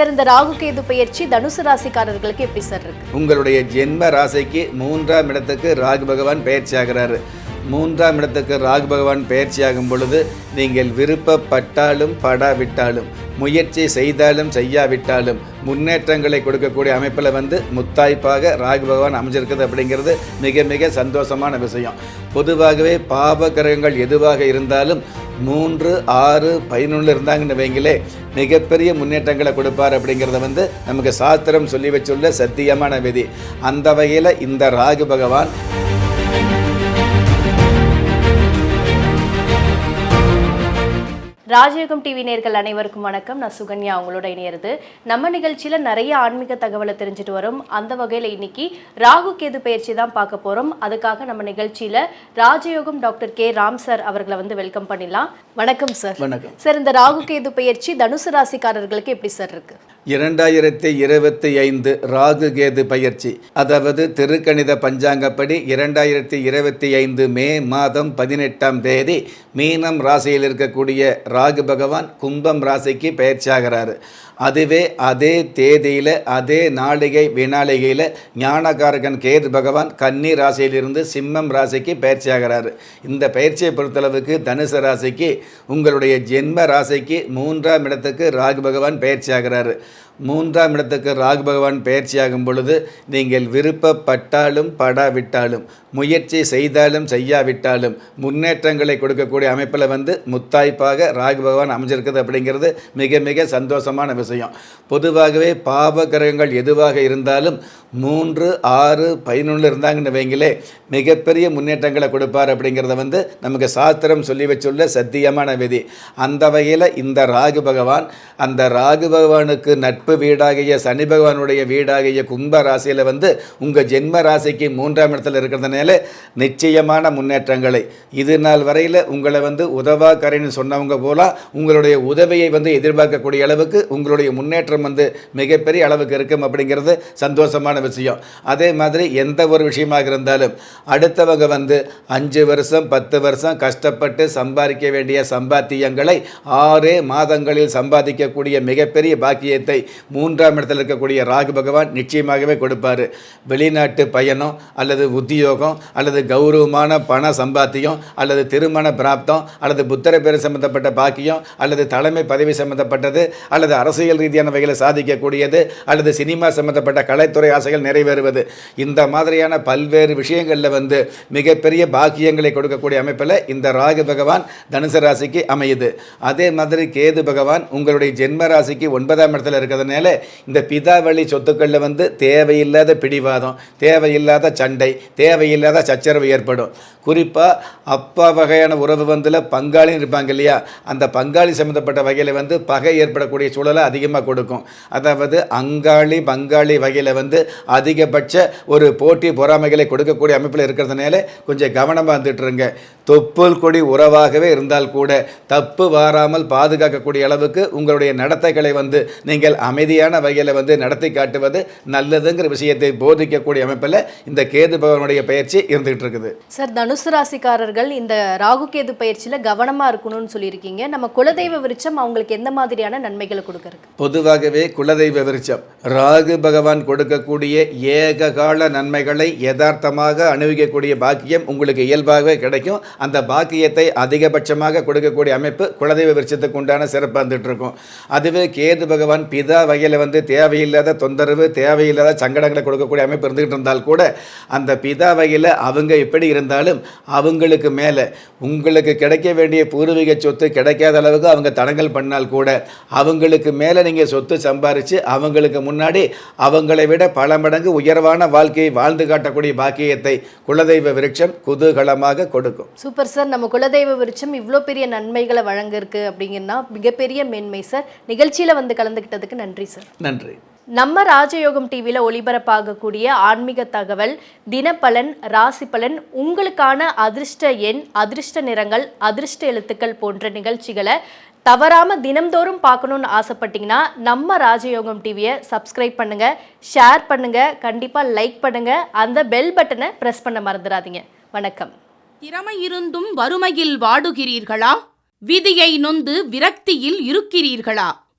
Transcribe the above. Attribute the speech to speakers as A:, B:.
A: Sir இந்த ராகு கேது பயிற்சி தனுசு ராசிக்காரர்களுக்கு எப்படி சார் இருக்கு?
B: உங்களுடைய ஜென்ம ராசிக்கு மூன்றாம் இடத்துக்கு ராகு பகவான் பயிற்சி ஆகிறாரு. மூன்றாம் இடத்துக்கு ராகு பகவான் பயிற்சியாகும் பொழுது நீங்கள் விருப்பப்பட்டாலும் படாவிட்டாலும் முயற்சி செய்தாலும் செய்யாவிட்டாலும் முன்னேற்றங்களை கொடுக்கக்கூடிய அமைப்பில் வந்து முத்தாய்ப்பாக ராகு பகவான் அமைஞ்சிருக்குது அப்படிங்கிறது மிக மிக சந்தோஷமான விஷயம். பொதுவாகவே பாவ கிரகங்கள் எதுவாக இருந்தாலும் மூன்று ஆறு பதினொன்று இருந்தாங்கன்னு வைங்களே மிகப்பெரிய முன்னேற்றங்களை கொடுப்பார் அப்படிங்கிறத வந்து நமக்கு சாஸ்திரம் சொல்லி வச்சுள்ள சத்தியமான விதி. அந்த வகையில் இந்த ராகு பகவான்
A: ராஜயோகம் டிவி நேர்கள் அனைவருக்கும் வணக்கம். நான் சுகன்யா அவங்களோட இணையிறது. நம்ம நிகழ்ச்சியில நிறைய ஆன்மீக தகவலை தெரிஞ்சுட்டு வரோம். அந்த வகையில இன்னைக்கு ராகு கேது பயிற்சி தான் பார்க்க போறோம். அதுக்காக நம்ம நிகழ்ச்சியில ராஜயோகம் டாக்டர் கே. ராம் சார் அவர்களை வந்து வெல்கம் பண்ணிடலாம். வணக்கம் சார்.
B: வணக்கம்.
A: சார் இந்த ராகு கேது பயிற்சி தனுசு ராசிக்காரர்களுக்கு எப்படி சார் இருக்கு?
B: இரண்டாயிரத்தி இருபத்தி ஐந்து ராகு கேது பயிற்சி. அதாவது திருக்கணித பஞ்சாங்கப்படி இரண்டாயிரத்தி இருபத்தி ஐந்து மே மாதம் பதினெட்டாம் தேதி மீனம் ராசியில் இருக்கக்கூடிய ராகு பகவான் கும்பம் ராசிக்கு பயிற்சியாகிறார் அதுவே அதே தேதியில் அதே நாளிகை வினாளிகையில் ஞானகாரகன் கேது பகவான் கன்னி ராசியிலிருந்து சிம்மம் ராசிக்கு பயிற்சியாகிறாரு. இந்த பயிற்சியை பொறுத்தளவுக்கு தனுசு ராசிக்கு உங்களுடைய ஜென்ம ராசிக்கு மூன்றாம் இடத்துக்கு ராகு பகவான் பயிற்சியாகிறாரு. மூன்றாம் இடத்துக்கு ராகு பகவான் பயிற்சியாகும் பொழுது நீங்கள் விருப்பப்பட்டாலும் படாவிட்டாலும் முயற்சி செய்தாலும் செய்யாவிட்டாலும் முன்னேற்றங்களை கொடுக்கக்கூடிய அமைப்பில் வந்து முத்தாய்ப்பாக ராகு பகவான் அமைஞ்சிருக்குது அப்படிங்கிறது மிக மிக சந்தோஷமான விஷயம். பொதுவாகவே பாவகிரகங்கள் எதுவாக இருந்தாலும் மூன்று ஆறு பதினொன்று இருந்தாங்கன்னு வைங்களே மிகப்பெரிய முன்னேற்றங்களை கொடுப்பார் அப்படிங்கிறத வந்து நமக்கு சாஸ்திரம் சொல்லி வச்சுள்ள சத்தியமான விதி. அந்த வகையில் இந்த ராகு பகவான் அந்த ராகு பகவானுக்கு நட்பு வீடாகிய சனி பகவானுடைய வீடாகிய கும்ப ராசியில் வந்து உங்கள் ஜென்ம ராசிக்கு மூன்றாம் இடத்துல இருக்கிறதுனால நிச்சயமான முன்னேற்றங்களை. இது நாள் வரையில் உங்களை வந்து உதவா கரைன்னு சொன்னவங்க போல உங்களுடைய உதவியை வந்து எதிர்பார்க்கக்கூடிய அளவுக்கு உங்களுடைய முன்னேற்றம் வந்து மிகப்பெரிய அளவுக்கு இருக்கும் அப்படிங்கிறது சந்தோஷமான விஷயம். அதே மாதிரி எந்த ஒரு விஷயமாக இருந்தாலும் அடுத்தவங்க வந்து அஞ்சு வருஷம் பத்து வருஷம் கஷ்டப்பட்டு சம்பாதிக்க வேண்டிய சம்பாத்தியங்களை ஆறே மாதங்களில் சம்பாதிக்கக்கூடிய மிகப்பெரிய பாக்கியத்தை மூன்றாம் இடத்தில் இருக்கக்கூடிய ராகு பகவான் நிச்சயமாகவே கொடுப்பார். வெளிநாட்டு பயணம் அல்லது உத்தியோகம் அல்லது கௌரவமான பண சம்பாத்தியம் அல்லது திருமண பிராப்தம் அல்லது புத்திர பேர் சம்பந்தப்பட்ட பாக்கியம் அல்லது தலைமை பதவி சம்பந்தப்பட்டது அல்லது அரசியல் ரீதியான வகையில் சாதிக்கக்கூடியது அல்லது சினிமா சம்பந்தப்பட்ட கலைத்துறை ஆசைகள் நிறைவேறுவது. இந்த மாதிரியான பல்வேறு விஷயங்களில் வந்து மிகப்பெரிய பாக்கியங்களை கொடுக்கக்கூடிய அமைப்பில் இந்த ராகு பகவான் தனுசு ராசிக்கு அமையுது. அதே மாதிரி கேது பகவான் உங்களுடைய ஜென்ம ராசிக்கு ஒன்பதாம் இடத்துல இருக்கிறதுனால இந்த பிதாவழி சொத்துக்களில் வந்து தேவையில்லாத பிடிவாதம் தேவையில்லாத சண்டை தேவையில்லாத சச்சரவு ஏற்படும். குறிப்பாக அப்பா வகையான உறவு வந்துல பங்காளின்னு இருப்பாங்க இல்லையா? அந்த பங்காளி சம்மந்தப்பட்ட வகையில் வந்து பகை ஏற்படக்கூடிய சூழலை அதிகமாக கொடுக்கும். அதாவது அங்காளி பங்காளி வகையில் வந்து அதிகபட்ச ஒரு போட்டி பொறாமைகளை கொடுக்கக்கூடிய அமைப்பில் இருக்கிறதுனால கொஞ்சம் கவனமாக இருந்துட்டுருங்க. தொப்புள் கொடி உறவாகவே இருந்தால் கூட தப்பு வாராமல் பாதுகாக்கக்கூடிய அளவுக்கு உங்களுடைய நடத்தைகளை வந்து நீங்கள் அமைதியான வகையில் வந்து நடத்தி காட்டுவது நல்லதுங்கிற விஷயத்தை போதிக்கக்கூடிய அமைப்பில் இந்த கேது பகவானுடைய பயிற்சி இருந்துகிட்டு இருக்குது.
A: சார் தனுசு ராசிக்காரர்கள் இந்த ராகு கேது பயிற்சியில கவனமா இருக்கணும்னு சொல்லியிருக்கீங்க. நம்ம குலதெய்வ விருட்சம் அவங்களுக்கு எந்த மாதிரியான நன்மைகளை கொடுக்கறது
B: பொதுவாகவே குலதெய்வ விருட்சம் ராகு பகவான் கொடுக்கக்கூடிய ஏககால நன்மைகளை யதார்த்தமாக அனுபவிக்கக்கூடிய பாக்கியம் உங்களுக்கு இயல்பாகவே கிடைக்கும். அந்த பாக்கியத்தை அதிகபட்சமாக கொடுக்கக்கூடிய அமைப்பு குலதெய்வ விருட்சத்துக்கு உண்டான சிறப்பு வந்துட்டு இருக்கும். அதுவே கேது பகவான் பிதா வகையில் வந்து தேவையில்லாத தொந்தரவு தேவையில்லாத சங்கடங்களை கொடுக்கக்கூடிய அமைப்பு இருந்துகிட்டு இருந்தால் கூட அந்த பிதா வகையில் அவங்க எப்படி இருந்தாலும் அவங்களுக்கு மேலே உங்களுக்கு கிடைக்க வேண்டிய பூர்வீக சொத்து கிடைக்காத அளவுக்கு அவங்க தடங்கல் பண்ணால் கூட அவங்களுக்கு மேலே நீங்கள் சொத்து சம்பாரித்து அவங்களுக்கு முன்னாடி அவங்களை விட பல மடங்கு உயர்வான வாழ்க்கையை வாழ்ந்து காட்டக்கூடிய பாக்கியத்தை குலதெய்வ விருட்சம் குதூகலமாக கொடுக்கும்.
A: Super sir. நம்ம குலதெய்வ விருட்சம் இவ்வளோ பெரிய நன்மைகளை வழங்கிருக்கு அப்படிங்கன்னா மிகப்பெரிய மேன்மை சார். நிகழ்ச்சியில் வந்து கலந்துக்கிட்டதுக்கு நன்றி. சார்
B: நன்றி.
A: நம்ம ராஜயோகம் டிவியில் ஒளிபரப்பாகக்கூடிய ஆன்மீக தகவல் தினப்பலன் ராசி பலன் உங்களுக்கான அதிர்ஷ்ட எண் அதிர்ஷ்ட நிறங்கள் அதிர்ஷ்ட எழுத்துக்கள் போன்ற நிகழ்ச்சிகளை தவறாம தினம்தோறும் பார்க்கணும்னு ஆசைப்பட்டீங்கன்னா நம்ம ராஜயோகம் டிவியை சப்ஸ்கிரைப் பண்ணுங்க ஷேர் பண்ணுங்க கண்டிப்பா லைக் பண்ணுங்க அந்த பெல் பட்டனை பிரஸ் பண்ண மறந்துடாதீங்க. வணக்கம்.
C: திறமை இருந்தும் வறுமையில் வாடுகிறீர்களா? விதியை நொந்து விரக்தியில் இருக்கிறீர்களா?